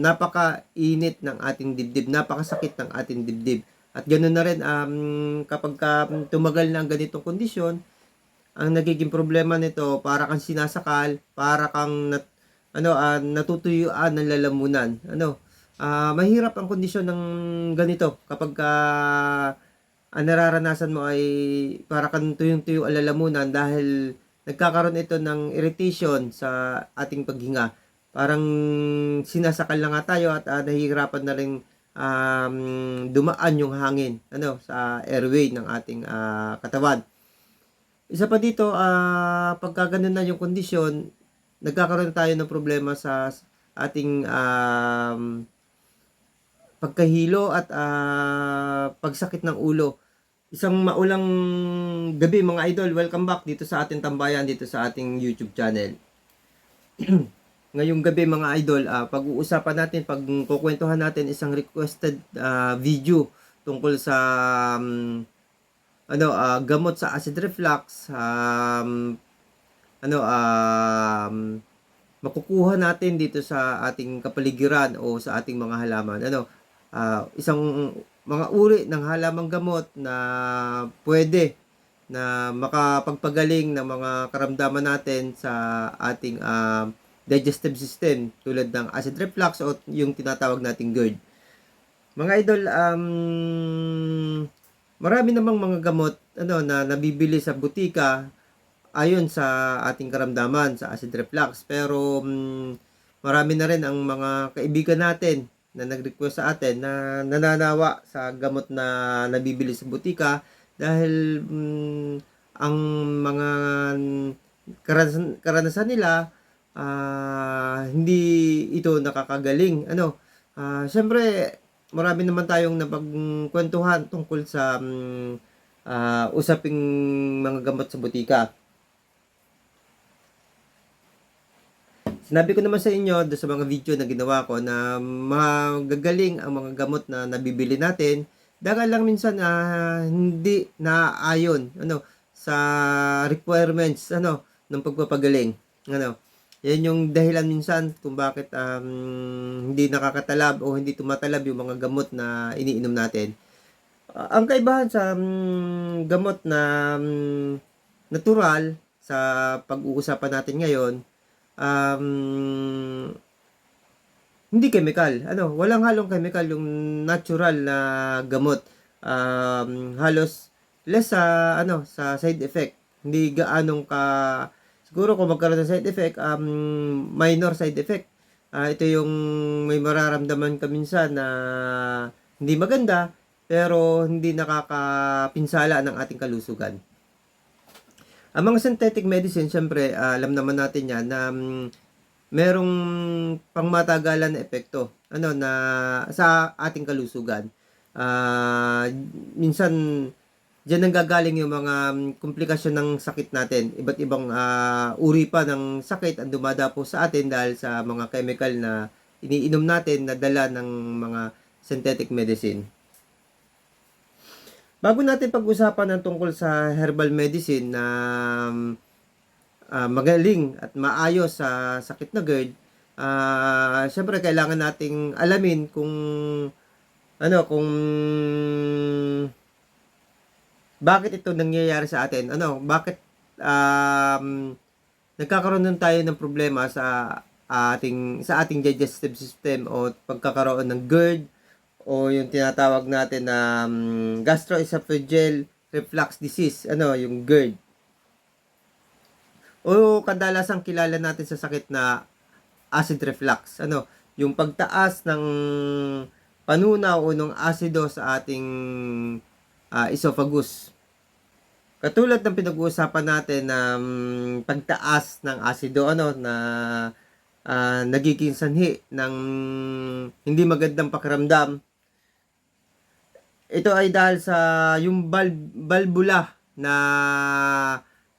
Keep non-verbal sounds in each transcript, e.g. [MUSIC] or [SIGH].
napaka-init ng ating dibdib, napakasakit ng ating dibdib. At ganoon na rin, um, kapag ka tumagal na ang ganitong kondisyon, ang nagiging problema nito, para kang sinasakal, para kang nat, ano, ah, natutuyuan ng lalamunan. Ano, ah, mahirap ang kondisyon ng ganito kapag ka ang nararanasan mo ay para kang tuyong-tuyo ang lalamunan dahil nagkakaroon ito ng irritation sa ating paghinga. Parang sinasakal na nga tayo at ah, nahihirapan na rin um, dumaan yung hangin ano sa airway ng ating ah, katawan. Isa pa dito, ah pagka ganun na yung kondisyon, nagkakaroon tayo ng problema sa ating um, pagkahilo at ah, pagsakit ng ulo. Isang maulang gabi mga idol, welcome back dito sa ating tambayan, dito sa ating YouTube channel. [CLEARS THROAT] Ngayong gabi mga idol, ah, pag-uusapan natin, pag kukwentuhan natin isang requested ah, video tungkol sa um, ano ah, gamot sa acid reflux um, ano um, makukuha natin dito sa ating kapaligiran o sa ating mga halaman. Ano ah, isang mga uri ng halamang gamot na pwede na makapagpagaling ng mga karamdaman natin sa ating ah, digestive system tulad ng acid reflux o yung tinatawag nating GERD. Mga idol, um, marami namang mga gamot ano na nabibili sa butika ayon sa ating karamdaman sa acid reflux pero mm, marami na rin ang mga kaibigan natin na nag-request sa atin na nananawa sa gamot na nabibili sa butika dahil mm, ang mga karanasan, karanasan nila ah, hindi ito nakakagaling ano ah syempre marami naman tayong napagkwentuhan tungkol sa mm, ah, usaping mga gamot sa butika. Sinabi ko naman sa inyo sa mga video na ginawa ko na magagaling ang mga gamot na nabibili natin. Dagal lang minsan na hindi naayon ano sa requirements ano ng pagpapagaling. Ano? Yan yung dahilan minsan kung bakit um, hindi nakakatalab o hindi tumatalab yung mga gamot na iniinom natin. Ah, ang kaibahan sa um, gamot na um, natural sa pag-uusapan natin ngayon, um, hindi chemical. Ano, walang halong chemical yung natural na gamot. Um, halos less sa ano sa side effect. Hindi gaanong ka siguro kung magkaroon ng side effect, um, minor side effect. Ah, ito yung may mararamdaman ka minsan na hindi maganda, pero hindi nakakapinsala ng ating kalusugan. Ang mga synthetic medicine, syempre, ah, alam naman natin yan na um, merong pangmatagalan na epekto ano na sa ating kalusugan. Ah, minsan diyan nanggagaling yung mga mm, komplikasyon ng sakit natin. Iba't ibang ah, uri pa ng sakit ang dumadapo sa atin dahil sa mga chemical na iniinom natin na dala ng mga synthetic medicine. Bago natin pag-usapan ng tungkol sa herbal medicine na ah, magaling at maayos sa sakit na GERD, ah syempre kailangan nating alamin kung ano kung bakit ito nangyayari sa atin? Ano, bakit um, nagkakaroon nun tayo ng problema sa ating sa ating digestive system o pagkakaroon ng GERD o yung tinatawag natin na um, gastroesophageal reflux disease, ano, yung GERD. O kadalasang kilala natin sa sakit na acid reflux, ano, yung pagtaas ng panunaw o ng asido sa ating ah, esophagus. Katulad ng pinag-uusapan natin na um, pagtaas ng asido ano na ah, nagiging sanhi ng hindi magandang pakiramdam. Ito ay dahil sa yung bal- balbula na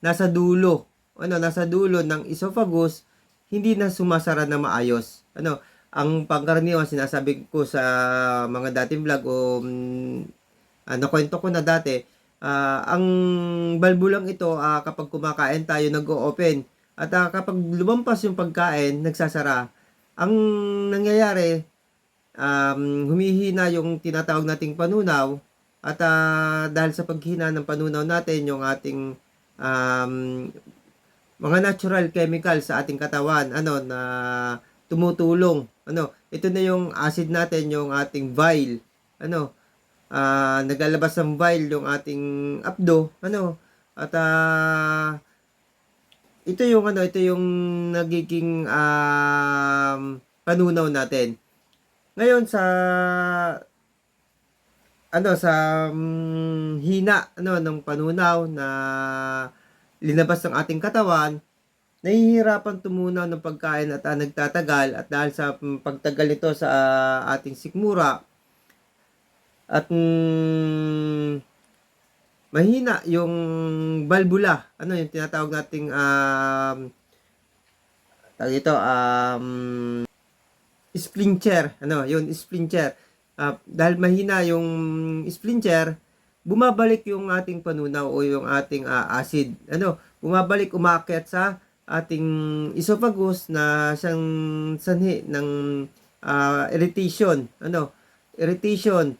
nasa dulo, ano, nasa dulo ng esophagus hindi na sumasara na maayos. Ano, ang pangkaraniwan sinasabi ko sa mga dating vlog o mm, ano kwento ko na dati, ah, ang balbulang ito ah, kapag kumakain tayo nag-o-open at ah, kapag lumampas yung pagkain, nagsasara. ang nangyayari, um, humihina yung tinatawag nating panunaw at ah, dahil sa paghina ng panunaw natin, yung ating um, mga natural chemical sa ating katawan, ano, na tumutulong. Ano, ito na yung acid natin, yung ating bile. Ano, ah naglalabas ng bile yung ating abdo. Ano, at ah ito yung ano, ito yung nagiging um, panunaw natin. Ngayon sa ano sa mm, hina ano ng panunaw na linabas ng ating katawan, nahihirapan tumunaw ng pagkain at ah, nagtatagal at dahil sa mm, pagtagal nito sa ah, ating sikmura at mm, mahina yung valvula ano yung tinatawag nating um tawag ito um splinter ano yun splinter Ah, dahil mahina yung splinter bumabalik yung ating panunaw o yung ating ah, acid. Ano bumabalik umakyat sa ating esophagus na siyang sanhi ng ah, irritation. Ano irritation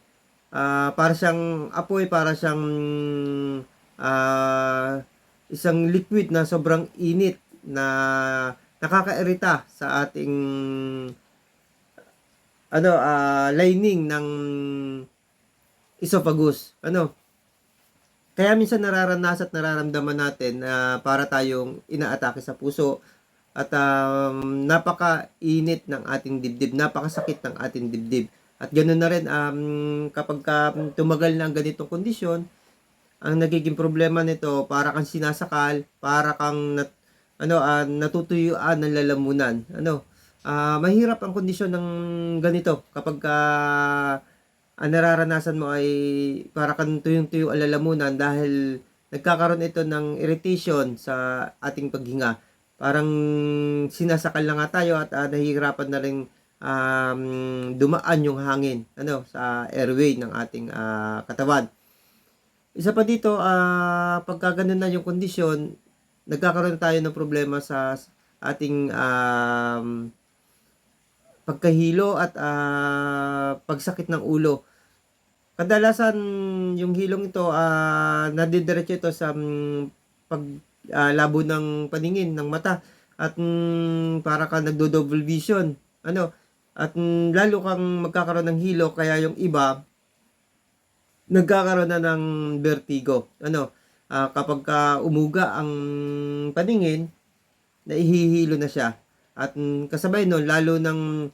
Ah, para siyang apoy, para siyang ah, isang liquid na sobrang init na nakakairita sa ating ano ah, lining ng esophagus. Ano? Kaya minsan nararanasan at nararamdaman natin na para tayong inaatake sa puso at um, napaka-init ng ating dibdib, napakasakit ng ating dibdib. At ganoon na rin, um, kapag ka tumagal na ang ganitong kondisyon, ang nagiging problema nito, para kang sinasakal, para kang nat, ano, ah, natutuyuan ng lalamunan. Ano, ah, mahirap ang kondisyon ng ganito kapag ka ang nararanasan mo ay para kang tuyong-tuyo ang lalamunan dahil nagkakaroon ito ng irritation sa ating paghinga. Parang sinasakal na nga tayo at ah, nahihirapan na rin um, dumaan yung hangin ano sa airway ng ating ah, katawan. Isa pa dito, ah pagka ganun na yung kondisyon, nagkakaroon tayo ng problema sa ating um, pagkahilo at ah, pagsakit ng ulo. Kadalasan yung hilong ito ah nadidiretso ito sa mm, pag ah, labo ng paningin ng mata at mm, para ka nagdo-double vision. Ano? At mm, lalo kang magkakaroon ng hilo kaya yung iba nagkakaroon na ng vertigo. Ano? Ah, kapag ka umuga ang paningin, naihihilo na siya. At mm, kasabay nun, lalo nang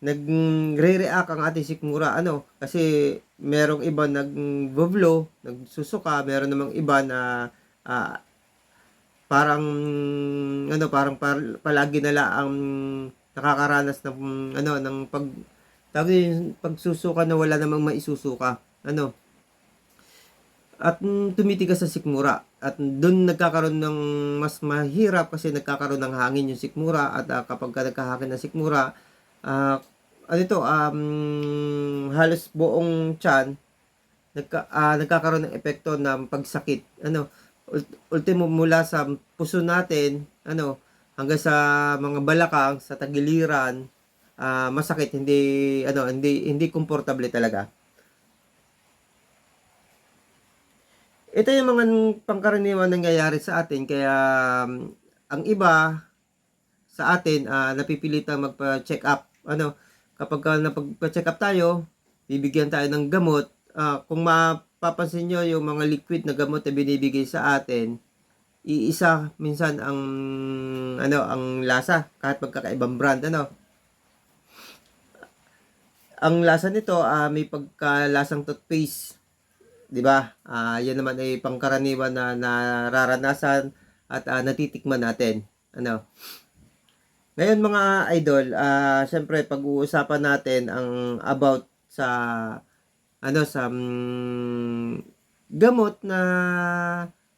nagre-react ang ating sikmura. Ano? Kasi merong iba nag-blow, nagsusuka, meron namang iba na ah, parang ano parang par, palagi nila ang nakakaranas ng ano ng pag tawag pagsusuka na wala namang maisusuka ano. At mm, tumitigas sa sikmura. At doon nagkakaroon ng mas mahirap kasi nagkakaroon ng hangin yung sikmura. At ah, kapag ka nagkahangin ng sikmura ah ano ito um, halos buong tiyan nagka, ah, nagkakaroon ng epekto ng pagsakit ano. Ult- ultimo mula sa puso natin ano hanggang sa mga balakang sa tagiliran ah, masakit hindi ano hindi hindi komportable talaga. Ito yung mga pangkaraniwan nangyayari sa atin kaya um, ang iba sa atin ah, napipilitang magpa-check up. Ano kapag ka napagpa-check up tayo bibigyan tayo ng gamot. Ah, kung mapapansin nyo yung mga liquid na gamot na binibigay sa atin iisa minsan ang ano ang lasa kahit magkakaibang brand ano. Ang lasa nito ah, may pagkalasang toothpaste 'di ba? Ah, yan naman ay pangkaraniwan na nararanasan at ah, natitikman natin ano. Ngayon mga idol ah syempre pag-uusapan natin ang about sa ano sa mm, gamot na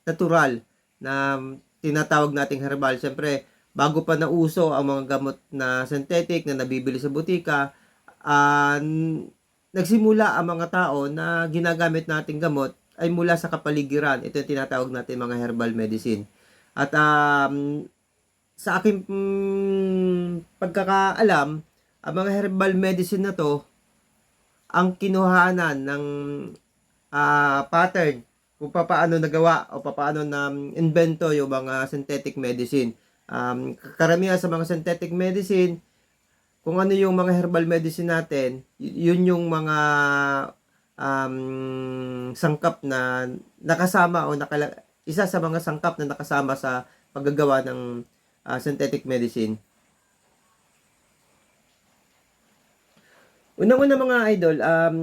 natural na tinatawag nating herbal. Siyempre, bago pa nauso ang mga gamot na synthetic na nabibili sa butika, n- nagsimula ang mga tao na ginagamit nating gamot ay mula sa kapaligiran. Ito yung tinatawag natin mga herbal medicine. At um, sa aking mm, pagkakaalam, ang mga herbal medicine na to, ang kinuhanan ng ah, pattern kung paano nagawa o paano na invento yung mga synthetic medicine. Um, karamihan sa mga synthetic medicine, kung ano yung mga herbal medicine natin, yun yung mga um, sangkap na nakasama o nakala isa sa mga sangkap na nakasama sa paggagawa ng ah, synthetic medicine. Unang-una mga idol, um,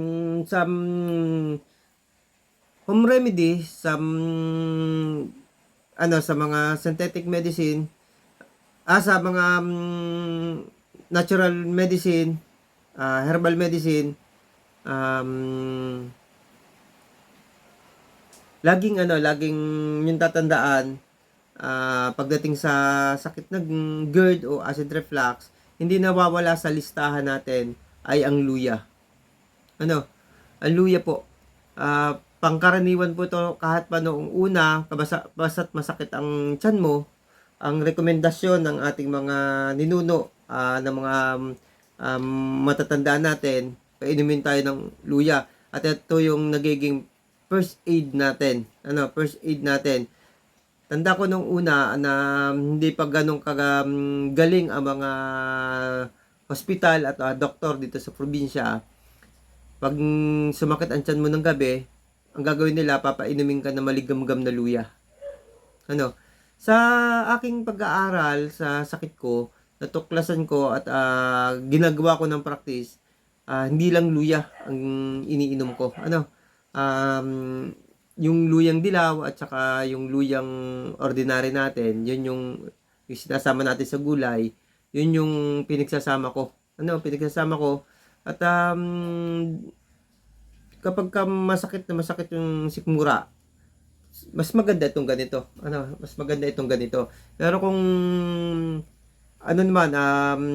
sa mm, home remedy, sa mm, ano, sa mga synthetic medicine, ah, sa mga mm, natural medicine, ah, herbal medicine, um, laging ano, laging yung tatandaan, ah, pagdating sa sakit ng GERD o acid reflux, hindi nawawala sa listahan natin ay ang luya. Ano? Ang luya po. Ah, pangkaraniwan po to kahit pa noong una, kabasa, basta't masakit ang tiyan mo, ang rekomendasyon ng ating mga ninuno ah, ng mga um, matatanda natin, painumin tayo ng luya. At ito yung nagiging first aid natin. Ano, first aid natin. Tanda ko nung una na hindi pa ganong kagaling ang mga hospital at ah, doktor dito sa probinsya. Pag sumakit ang tiyan mo ng gabi, ang gagawin nila, papainumin ka na maligamgam na luya. Ano? Sa aking pag-aaral sa sakit ko, natuklasan ko at ah, ginagawa ko ng practice, ah, hindi lang luya ang iniinom ko. Ano? Um, yung luyang dilaw at saka yung luyang ordinary natin, yun yung, yung sinasama natin sa gulay, yun yung pinagsasama ko. Ano, pinagsasama ko. At um, kapag ka masakit na masakit yung sikmura, mas maganda itong ganito. Ano, mas maganda itong ganito. Pero kung ano naman, um,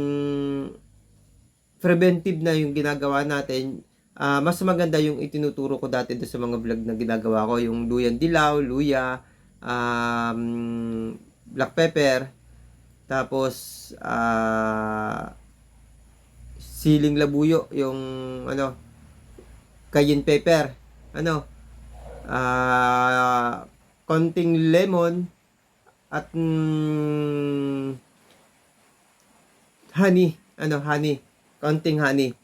preventive na yung ginagawa natin, ah, mas maganda yung itinuturo ko dati doon sa mga vlog na ginagawa ko. Yung luyan dilaw, luya, um, black pepper, tapos ah, siling labuyo, yung ano, cayenne pepper, ano, ah, konting lemon, at mm, honey, ano, honey, konting honey.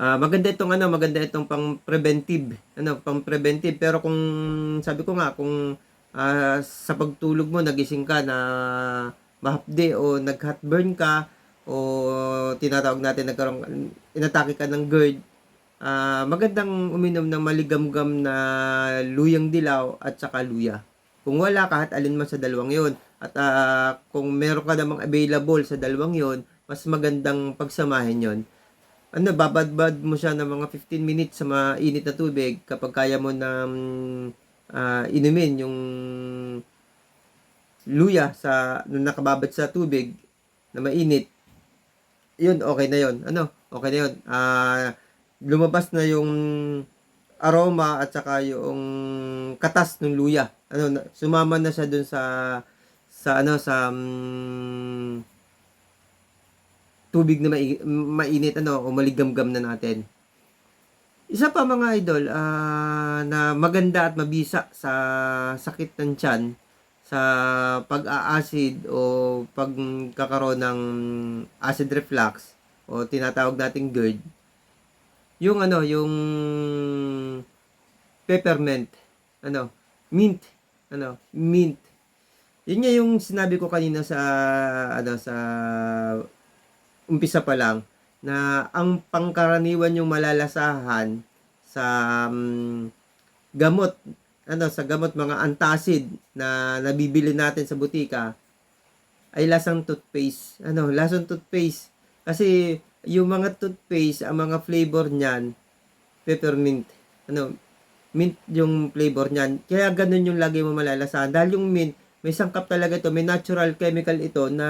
Ah, maganda itong ano, maganda itong pang preventive, ano, pang preventive. Pero kung sabi ko nga kung ah, sa pagtulog mo nagising ka na mahapde o nag-heartburn ka o tinatawag natin nagkaroon inatake ka ng GERD, ah, magandang uminom ng maligamgam na luyang dilaw at saka luya. Kung wala, kahit alin man sa dalawang yon At ah, kung meron ka namang available sa dalawang yon mas magandang pagsamahin yon Ano, babadbad mo siya ng mga 15 minutes sa mainit na tubig kapag kaya mo na ah, inumin yung luya sa nung nakababad sa tubig na mainit. Yun, okay na yun. Ano, okay na yun. Ah, lumabas na yung aroma at saka yung katas ng luya. Ano, sumama na siya dun sa sa ano sa mm, tubig na mai- mainit ano o maligamgam na natin. Isa pa mga idol ah, na maganda at mabisa sa sakit ng tiyan sa pag-aasid o pagkakaroon ng acid reflux o tinatawag nating GERD yung ano, yung peppermint, ano, mint, ano, mint. Yun nga yung sinabi ko kanina sa, ano, sa umpisa pa lang, na ang pangkaraniwan yung malalasahan sa um, gamot, ano, sa gamot mga antacid na nabibili natin sa butika, ay lasang toothpaste. Ano, lasang toothpaste. Kasi, yung mga toothpaste, ang mga flavor niyan, peppermint. Ano, mint yung flavor niyan. Kaya ganun yung lagi mo malalasahan. Dahil yung mint, may sangkap talaga ito, may natural chemical ito na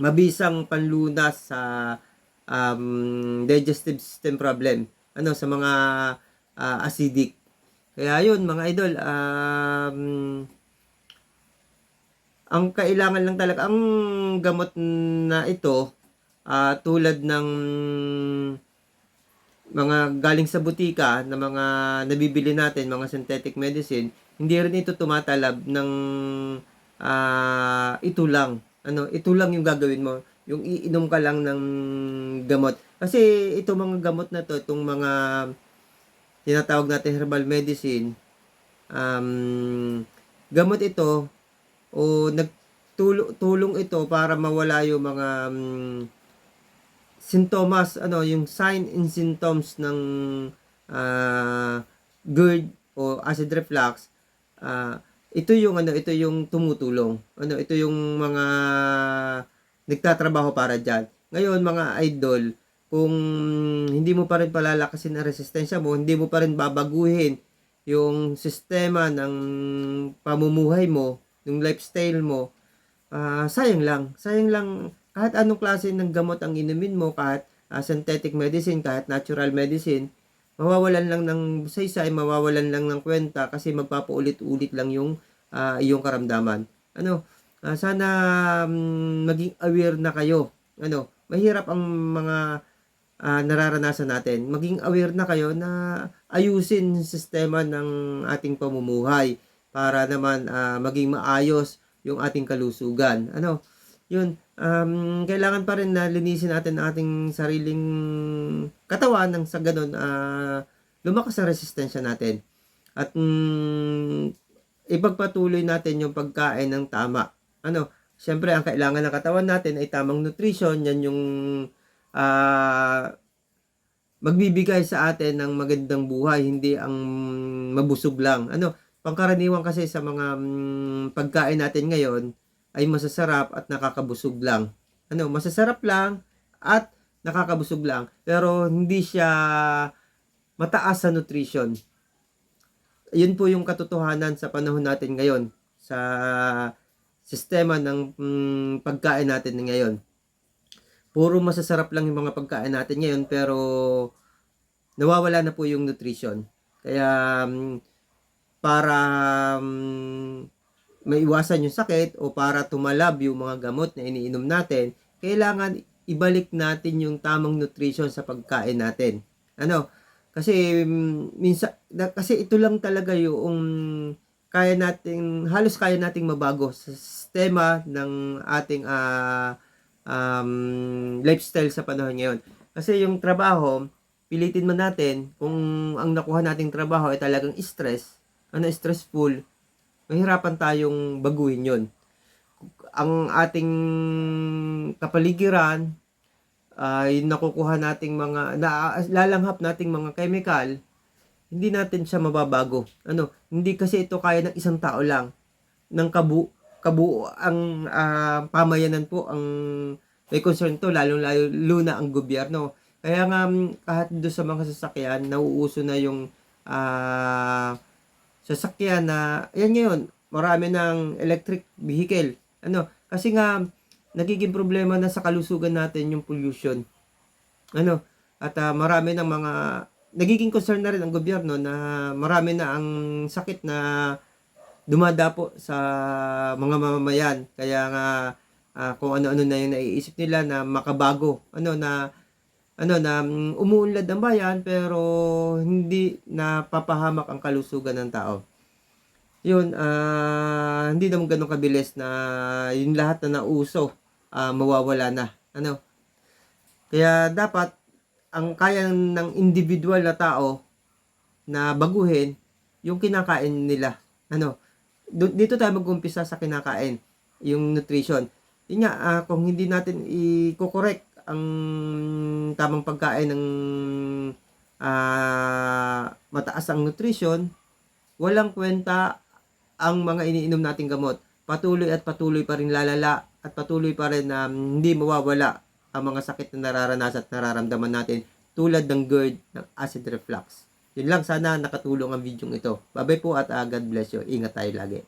mabisang panlunas sa um, digestive system problem. Ano, sa mga ah, acidic. Kaya yun, mga idol, um, ang kailangan lang talaga ang gamot na ito ah, tulad ng mga galing sa butika na mga nabibili natin, mga synthetic medicine, hindi rin ito tumatalab ng ah, ito lang. Ano, ito lang yung gagawin mo. Yung iinom ka lang ng gamot. Kasi ito mga gamot na to, itong mga tinatawag natin herbal medicine, um, gamot ito o nagtulong tulong ito para mawala yung mga um, sintomas, ano, yung sign and symptoms ng ah, GERD o acid reflux. ah, ito yung ano, ito yung tumutulong. Ano, ito yung mga nagtatrabaho para diyan. Ngayon, mga idol, kung hindi mo pa rin palalakasin ang resistensya mo, hindi mo pa rin babaguhin yung sistema ng pamumuhay mo, yung lifestyle mo, ah, sayang lang. Sayang lang kahit anong klase ng gamot ang inumin mo, kahit ah, synthetic medicine, kahit natural medicine, mawawalan lang ng saysay, mawawalan lang ng kwenta kasi magpapaulit-ulit lang yung ah, iyong karamdaman. Ano, ah, sana mm, maging aware na kayo. Ano, mahirap ang mga ah, nararanasan natin. Maging aware na kayo na ayusin yung sistema ng ating pamumuhay para naman ah, maging maayos yung ating kalusugan. Ano, yun, um, kailangan pa rin na linisin natin ating sariling katawan nang sa ganun ah, lumakas ang resistensya natin. At mm, ipagpatuloy natin yung pagkain ng tama. Ano, syempre ang kailangan ng katawan natin ay tamang nutrition, yan yung ah, magbibigay sa atin ng magandang buhay, hindi ang mabusog lang. Ano, pangkaraniwan kasi sa mga mm, pagkain natin ngayon ay masasarap at nakakabusog lang. Ano, masasarap lang at nakakabusog lang, pero hindi siya mataas sa nutrition. Yun po yung katotohanan sa panahon natin ngayon sa sistema ng mm, pagkain natin ngayon. Puro masasarap lang yung mga pagkain natin ngayon pero nawawala na po yung nutrition. Kaya mm, para mm, maiwasan yung sakit o para tumalab yung mga gamot na iniinom natin, kailangan ibalik natin yung tamang nutrition sa pagkain natin. Ano? Kasi mm, minsan kasi ito lang talaga yung kaya nating halos kaya nating mabago sa sistema ng ating ah, um, lifestyle sa panahon ngayon. Kasi yung trabaho, pilitin man natin kung ang nakuha nating trabaho ay talagang stress, ano stressful, mahirapan tayong baguhin yon. Ang ating kapaligiran ay nakukuha nating mga na, lalanghap nating mga chemical, hindi natin siya mababago. Ano, hindi kasi ito kaya ng isang tao lang ng kabu kabuo ang ah, pamayanan po ang may concern to lalong lalo na ang gobyerno. Kaya nga kahit doon sa mga sasakyan nauuso na yung ah, sasakyan na yan ngayon marami ng electric vehicle. Ano? Kasi nga nagiging problema na sa kalusugan natin yung pollution. Ano? At ah, marami ng mga nagiging concern na rin ang gobyerno na marami na ang sakit na dumadapo sa mga mamamayan. Kaya nga ah, kung ano-ano na yung naiisip nila na makabago. Ano na ano na mm, umuunlad ang bayan pero hindi napapahamak ang kalusugan ng tao. Yun, ah, hindi naman ganun kabilis na yung lahat na nauso ah, mawawala na. Ano? Kaya dapat ang kaya ng individual na tao na baguhin yung kinakain nila. Ano? Dito tayo mag-umpisa sa kinakain, yung nutrition. Yun nga, ah, kung hindi natin i-correct ang tamang pagkain ng ah, mataas ang nutrition, walang kwenta ang mga iniinom nating gamot. Patuloy at patuloy pa rin lalala at patuloy pa rin na hindi mawawala ang mga sakit na nararanasan at nararamdaman natin tulad ng GERD, ng acid reflux. Yun lang, sana nakatulong ang video ito. Babay po at ah, God bless you. Ingat tayo lagi.